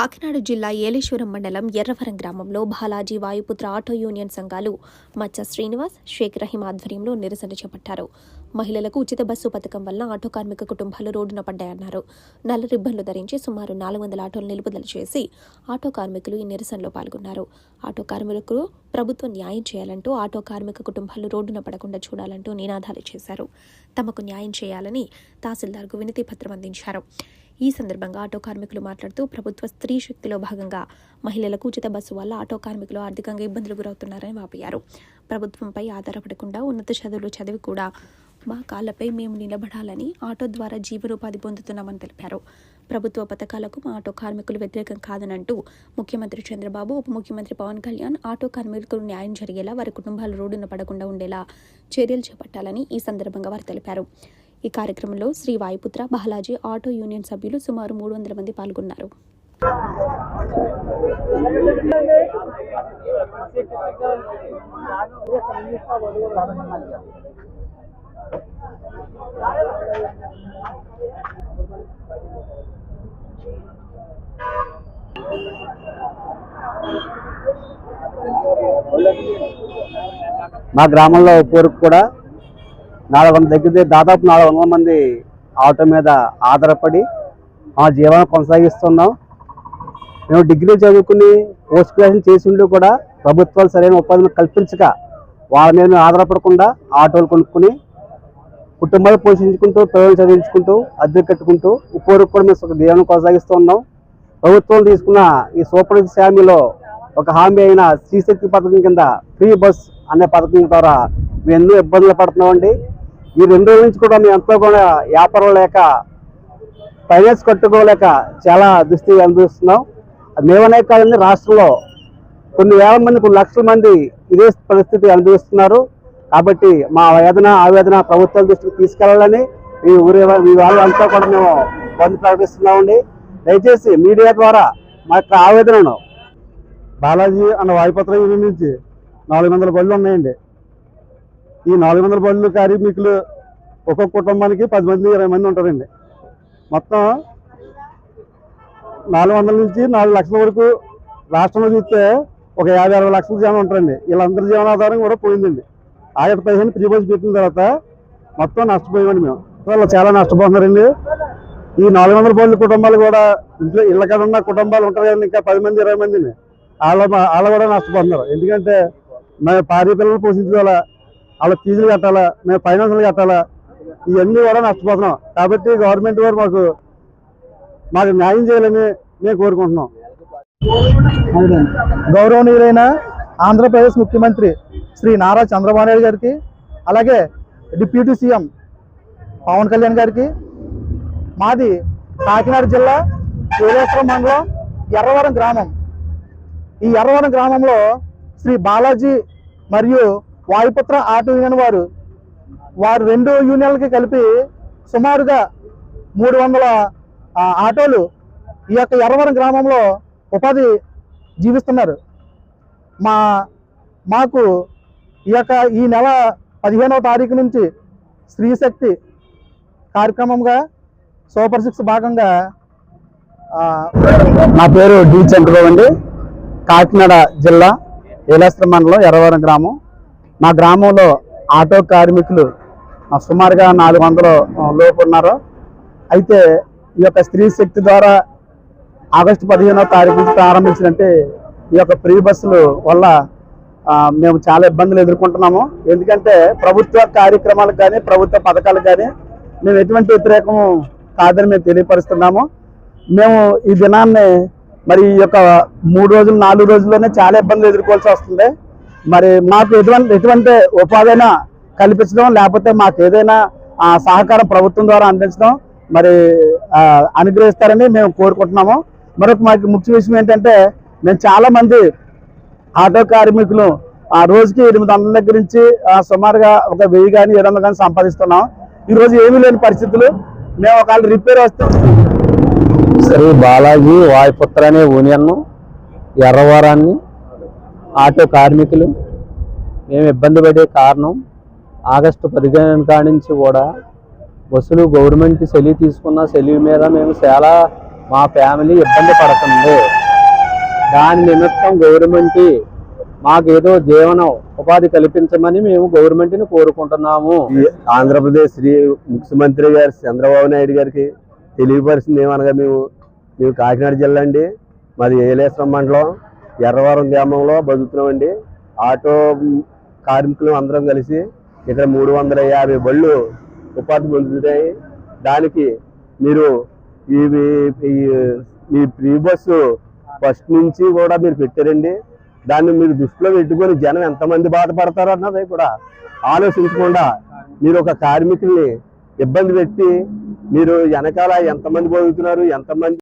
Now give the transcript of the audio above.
కాకినాడ జిల్లా ఏలేశ్వరం మండలం ఎర్రవరం గ్రామంలో బాలాజీ వాయుపుత్ర ఆటో యూనియన్ సంఘాలు మచ్చ శ్రీనివాస్ షేక్ రహీం ఆధ్వర్యంలో నిరసన చేపట్టారు. మహిళలకు ఉచిత బస్సు పథకం వల్ల ఆటో కార్మిక కుటుంబాలు రోడ్డున పడ్డాయన్నారు. నల్ల రిబ్బన్లు ధరించి సుమారు నాలుగు వందల ఆటోలు నిలుపుదల చేసి ఆటో కార్మికులు ఈ నిరసనలో పాల్గొన్నారు. ఆటో కార్మికులకు ప్రభుత్వం న్యాయం చేయాలంటూ ఆటో కార్మిక కుటుంబాలు రోడ్డున పడకుండా చూడాలంటూ నినాదాలు చేశారు. తమకు న్యాయం చేయాలని తహసీల్దార్కు వినతి పత్రం అందించారు. ఈ సందర్భంగా ఆటో కార్మికులు మాట్లాడుతూ ప్రభుత్వ స్త్రీ శక్తిలో భాగంగా మహిళలకు ఉచిత బస్సు వల్ల ఆటో కార్మికులు ఆర్థికంగా ఇబ్బందులు గురవుతున్నారని వాపోయారు. ప్రభుత్వంపై ఆధారపడకుండా ఉన్నత చదువులు చదివి కూడా మా కాళ్ళపై మేము నిలబడాలని ఆటో ద్వారా జీవనోపాధి పొందుతున్నామని తెలిపారు. ప్రభుత్వ పథకాలకు మా ఆటో కార్మికులు వ్యతిరేకం కాదనంటూ ముఖ్యమంత్రి చంద్రబాబు ఉప ముఖ్యమంత్రి పవన్ కళ్యాణ్ ఆటో కార్మికులకు న్యాయం జరిగేలా వారి కుటుంబాలు రోడ్డున పడకుండా ఉండేలా చర్యలు చేపట్టాలని ఈ సందర్భంగా వారు తెలిపారు. ఈ కార్యక్రమంలో శ్రీ వాయుపుత్ర బాలాజీ ఆటో యూనియన్ సభ్యులు సుమారు మూడు వందల మంది పాల్గొన్నారు. మా గ్రామంలో పేరుకు కూడా నాలుగు వందల దగ్గర దాదాపు నాలుగు వందల మంది ఆటో మీద ఆధారపడి మా జీవనం కొనసాగిస్తున్నాం. మేము డిగ్రీ చదువుకుని పోస్ట్ గ్రాడ్యుయేషన్ చేసి కూడా ప్రభుత్వాలు సరైన ఉపాధిని కల్పించక వాళ్ళ మీద ఆధారపడకుండా ఆటోలు కొనుక్కుని కుటుంబాలు పోషించుకుంటూ పిల్లలు చదివించుకుంటూ అద్దె కట్టుకుంటూ పూర్వకు కూడా మేము దీవెన కొనసాగిస్తూ ఉన్నాం. ప్రభుత్వం తీసుకున్న ఈ సూపర్ హామీలో ఒక హామీ అయిన శ్రీశక్తి పథకం కింద ఫ్రీ బస్ అనే పథకం ద్వారా మేము ఎన్నో ఇబ్బందులు పడుతున్నామండి. ఈ రెండు రోజుల నుంచి కూడా మేము ఎంతో కూడా వ్యాపారం లేక ఫైనాన్స్ కట్టుకోలేక చాలా దుస్థితి అనుభవిస్తున్నాం. మేమనే కాదండి రాష్ట్రంలో కొన్ని వేల మంది కొన్ని లక్షల మంది ఇదే పరిస్థితి అనుభవిస్తున్నారు. కాబట్టి మా వేదన ఆవేదన ప్రభుత్వం దృష్టికి తీసుకెళ్ళాలని ఈ ఊరి మీ వాళ్ళు వాళ్ళంతా కూడా మేము బంద్ ప్రకటిస్తున్నామండి. దయచేసి మీడియా ద్వారా మా యొక్క ఆవేదనను బాలాజీ అన్న వాయుపత్ర యూనియన్ నుంచి నాలుగు వందల బళ్ళు ఉన్నాయండి. ఈ నాలుగు వందల బళ్ళు కార్మికులు ఒక్కొక్క కుటుంబానికి పది మంది ఇరవై మంది ఉంటారండి. మొత్తం నాలుగు వందల నుంచి నాలుగు లక్షల వరకు రాష్ట్రంలో చూస్తే ఒక యాభై అరవై లక్షల జనం ఉంటారండి వీళ్ళందరి జీవనాధారం కూడా పోయిందండి. ఆగస్టు పదిహేను త్రీ బస్ పెట్టిన తర్వాత మొత్తం నష్టపోయామండి మేము. వాళ్ళు చాలా నష్టపోతున్నారండి. ఈ నాలుగు వందల బళ్ళు కుటుంబాలు కూడా ఇంట్లో ఇళ్ళ కాడ ఉన్న కుటుంబాలు ఉంటారు కదండి ఇంకా పది మంది ఇరవై మందిని. వాళ్ళ వాళ్ళు కూడా నష్టపోతున్నారు. ఎందుకంటే మేము భార్య పిల్లలు పోషించుకోవాలా వాళ్ళ ఫీజులు కట్టాలా మేము ఫైనాన్సులు కట్టాలా ఇవన్నీ కూడా నష్టపోతున్నాం. కాబట్టి గవర్నమెంట్ వారు మాకు మాకు న్యాయం చేయాలని మేము కోరుకుంటున్నాం. గౌరవనీయులైన ఆంధ్రప్రదేశ్ ముఖ్యమంత్రి శ్రీ నారా చంద్రబాబు నాయుడు గారికి అలాగే డిప్యూటీ సీఎం పవన్ కళ్యాణ్ గారికి మాది కాకినాడ జిల్లా ఏలేశ్వరం మండలం ఎర్రవరం గ్రామం. ఈ ఎర్రవరం గ్రామంలో శ్రీ బాలాజీ మరియు వాయుపుత్ర ఆటో యూనియన్ వారు వారు రెండు యూనియన్లకి కలిపి సుమారుగా మూడు వందల ఆటోలు ఈ యొక్క ఎర్రవరం గ్రామంలో ఉపాధి జీవిస్తున్నారు. మా మాకు ఈ యొక్క ఈ నెల పదిహేనవ తారీఖు నుంచి స్త్రీశక్తి కార్యక్రమంగా సూపర్ సిక్స్ భాగంగా నా పేరు డి చంద్రబాబు అండి. కాకినాడ జిల్లా ఏలాస్త్ర మండలం ఎర్రవరం గ్రామం. మా గ్రామంలో ఆటో కార్మికులు సుమారుగా నాలుగు వందల లోపు ఉన్నారు. అయితే ఈ యొక్క స్త్రీ శక్తి ద్వారా ఆగస్టు పదిహేనో తారీఖు నుంచి ప్రారంభించినట్టే ఈ యొక్క ఫ్రీ బస్సులు వల్ల మేము చాలా ఇబ్బందులు ఎదుర్కొంటున్నాము. ఎందుకంటే ప్రభుత్వ కార్యక్రమాలకు కానీ ప్రభుత్వ పథకాలకు కానీ మేము ఎటువంటి వ్యతిరేకం కాదని మేము తెలియపరుస్తున్నాము. మేము ఈ దినాన్ని మరి ఈ యొక్క మూడు రోజులు నాలుగు రోజుల్లోనే చాలా ఇబ్బందులు ఎదుర్కోవాల్సి వస్తుంది. మరి మాకు ఎటువంటి ఎటువంటి ఉపాధైనా కల్పించడం లేకపోతే మాకు ఏదైనా సహకారం ప్రభుత్వం ద్వారా అందించడం మరి అనుగ్రహిస్తారని మేము కోరుకుంటున్నాము. మరొక మాకు ముఖ్య విషయం ఏంటంటే మేము చాలా మంది ఆటో కార్మికులు ఆ రోజుకి ఎనిమిది వందల దగ్గర నుంచి సుమారుగా ఒక వెయ్యి కానీ ఏడు వందలు కానీ సంపాదిస్తున్నాం. ఈరోజు ఏమీ లేని పరిస్థితులు. మేము ఒకవేళ రిపేర్ వస్తే శ్రీ బాలాజీ వాయుపుత్ర అనే ఓనియన్ను ఎర్రవారాన్ని ఆటో కార్మికులు మేము ఇబ్బంది పడే కారణం ఆగస్టు పదిహేను కాడి నుంచి కూడా బస్సులు గవర్నమెంట్ సెలవు తీసుకున్న సెలవు మీద మేము చాలా మా ఫ్యామిలీ ఇబ్బంది పడుతుంది. దాని నిమిత్తం గవర్నమెంట్ మాకేదో జీవనం ఉపాధి కల్పించమని మేము గవర్నమెంట్ని కోరుకుంటున్నాము. ఆంధ్రప్రదేశ్ శ్రీ ముఖ్యమంత్రి గారు చంద్రబాబు నాయుడు గారికి తెలియపరిచింది ఏమనగా మేము మేము కాకినాడ జిల్లా అండి. మాది ఏలేశ్వరం మండలం ఎర్రవరం గ్రామంలో బతుకుతున్నామండి ఆటో కార్మికులు అందరం కలిసి ఇక్కడ మూడు వందల యాభై బళ్ళు ఉపాధి పొందుతున్నాయి దానికి మీరు ఇవి ఈ- ప్రీ ఫ్రీ బస్సు ఫస్ట్ నుంచి కూడా మీరు పెట్టారండి. దాన్ని మీరు దృష్టిలో పెట్టుకొని జనం ఎంతమంది బాధపడతారో అన్నది కూడా ఆలోచించకుండా మీరు ఒక కార్మికుల్ని ఇబ్బంది పెట్టి మీరు వెనకాల ఎంతమంది బతుకుతున్నారు ఎంతమంది